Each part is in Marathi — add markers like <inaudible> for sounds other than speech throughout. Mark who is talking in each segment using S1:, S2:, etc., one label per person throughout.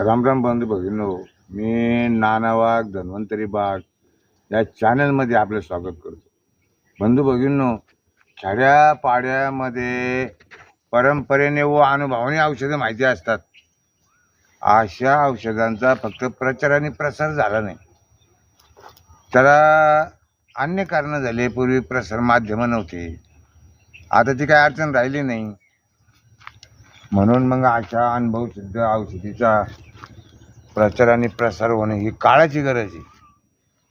S1: रामराम बंधू भगिनो मी नाना वाघ धन्वंतरी बाग या चॅनलमध्ये आपलं स्वागत करतो. बंधू भगिनो खेड्या पाड्यामध्ये परंपरेने व अनुभवाने औषधं माहिती असतात. अशा औषधांचा फक्त प्रचार आणि प्रसार झाला नाही. त्याला अन्य कारणं झाले पूर्वी प्रसार माध्यमं नव्हते. आता ती काय अडचण राहिली नाही. म्हणून मग अशा अनुभव सिद्ध औषधीचा प्रचार आणि प्रसार होणे ही काळाची गरज आहे.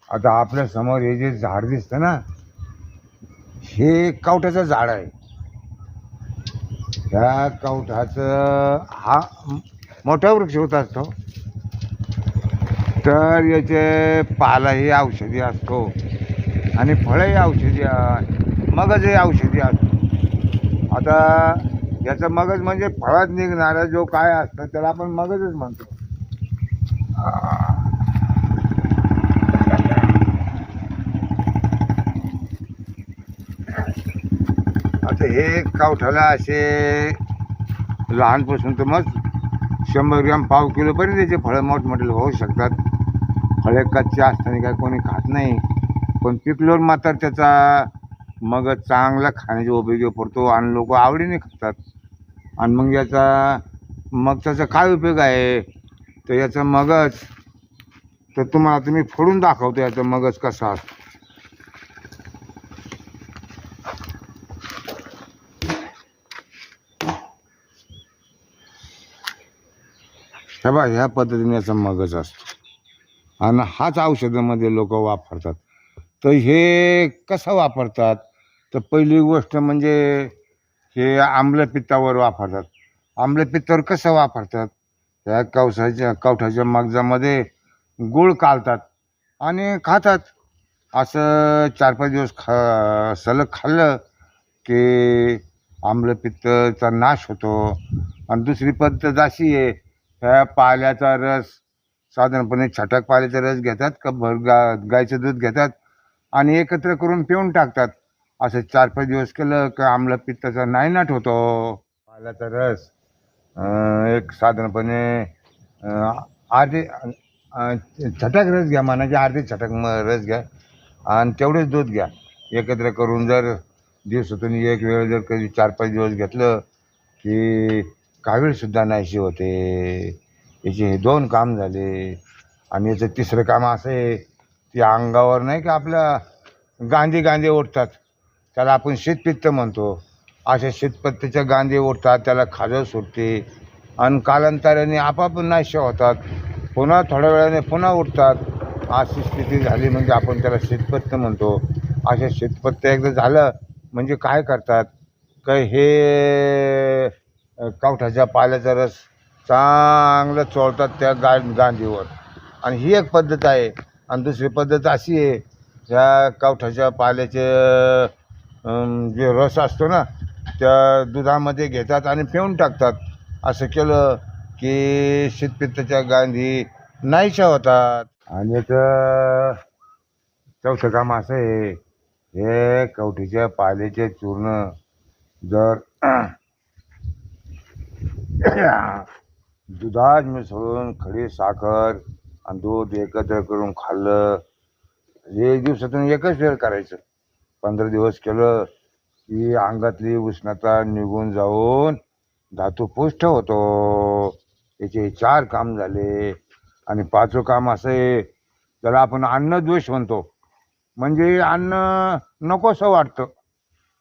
S1: आता आपल्यासमोर हे जे झाड दिसतं ना हे कवठाचं झाड आहे. त्या कवठाचं हा मोठा वृक्ष होत असतो. तर याचे पालाही औषधी असतो आणि फळंही औषधी मगजही औषधी असतो. आता याचं मगज म्हणजे फळात निघणारा जो काय असतं त्याला आपण मगजच म्हणतो. आता हे कावठाला असे लहानपासून तर मग शंभर ग्रॅम पाव किलोपर्यंत त्याचे फळं मोठमोठे होऊ शकतात. फळे कच्चे असताना काय कोणी खात नाही. पण पिकल्यावर मात्र त्याचा मग चांगला खाण्याचा उपयोग पडतो आणि लोक आवडीने खातात. आणि मग याचा मग त्याचा काय उपयोग आहे? तर याचा मगज तर तुम्हाला तुम्ही फोडून दाखवतो याचं मगज कसा असतो. हे बा ह्या पद्धतीने याचा मगज असतो. आणि हाच औषधामध्ये लोक वापरतात. तर हे कसं वापरतात? तर पहिली गोष्ट म्हणजे हे आम्लपित्तावर वापरतात. आम्लपित्तावर कसं वापरतात? त्या कवसाच्या कवठाच्या मगजामध्ये गुळ कालतात आणि खातात. असं चार पाच दिवस खा सलग खाल्लं की आम्लपित्तचा नाश होतो. आणि दुसरी पद्धत अशी आहे ह्या पाल्याचा रस साधारणपणे छटाक पाल्याचा रस घेतात का भर गा गायचं दूध घेतात आणि एकत्र करून पिऊन टाकतात. असं चार पाच दिवस केलं का आम्लपित्ताचा नायनाट होतो. पाल्याचा रस एक साधारणपणे अर्धे छटाक रस घ्या मानाचे अर्धे छटाक म रस घ्या आणि तेवढेच दूध घ्या. एकत्र करून जर दिवसातून एक वेळ जर कधी चार पाच दिवस घेतलं की कावीळसुद्धा नाहीशी होते. याचे हे दोन काम झाले. आणि याचं तिसरं काम असं आहे की अंगावर नाही का आपल्या गांधी गांधी ओढतात. त्याला आपण शीतपित्त म्हणतो. अशा शीतपत्तीच्या गांधी ओढतात त्याला खाजं सुटते. आणि कालांतराने आपाप नाश्य होतात. पुन्हा थोड्या वेळाने पुन्हा उठतात. अशी स्थिती झाली म्हणजे आपण त्याला शीतपत्त म्हणतो. अशा शीतपत्त एकदा झालं म्हणजे काय करतात? काय हे कवठाच्या पाल्याचा रस चांगलं चोळतात त्या गा गांधीवर. आणि ही एक पद्धत आहे. आणि दुसरी पद्धत अशी आहे ह्या कवठाच्या पाल्याचे जे रस असतो ना त्या दुधामध्ये घेतात आणि पिऊन टाकतात. असं केलं की शीतपित्ताच्या गांधी नाहीशा होतात. आणि याचं चौथं काम असं आहे हे कवठीच्या पाल्याचे चूर्ण जर <coughs> दुधात मिसळून खडी साखर आणि दूध एकत्र करून खाल्लं एक दिवसातून एकच वेळ करायचं. पंधरा दिवस केलं की अंगातली उष्णता निघून जाऊन धातू पुष्ट होतो. याचे चार काम झाले. आणि पाचवं काम असं आहे त्याला आपण अन्नद्वेष म्हणतो. म्हणजे अन्न नकोसं वाटतं.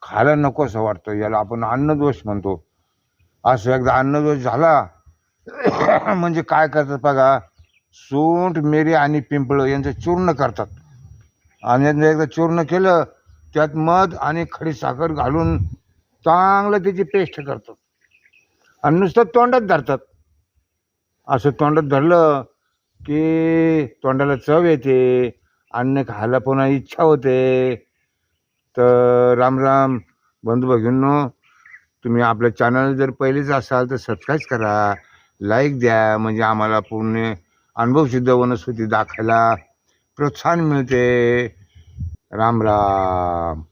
S1: खायला नकोसं वाटतं. याला आपण अन्नदोष म्हणतो. असं एकदा अन्नदोष झाला <clears throat> म्हणजे काय करतात बघा सूंठ मिरी आणि पिंपळं यांचं चूर्ण करतात. आणि यांचं एकदा चूर्ण केलं त्यात मध आणि खडी साखर घालून चांगलं त्याची पेस्ट करतात. आणि नुसतं तोंडात धरतात. असं तोंडात धरलं की तोंडाला चव येते अन्न खायला पुन्हा इच्छा होते. तर राम राम. बंधू भगिनो तुम्ही आपल्या चॅनल जर पहिलेच असाल तर सबस्क्राईब करा लाईक द्या म्हणजे आम्हाला पूर्ण अनुभवसिद्ध वनस्पती दाखवायला प्रोत्साहन मिळते. राम राम.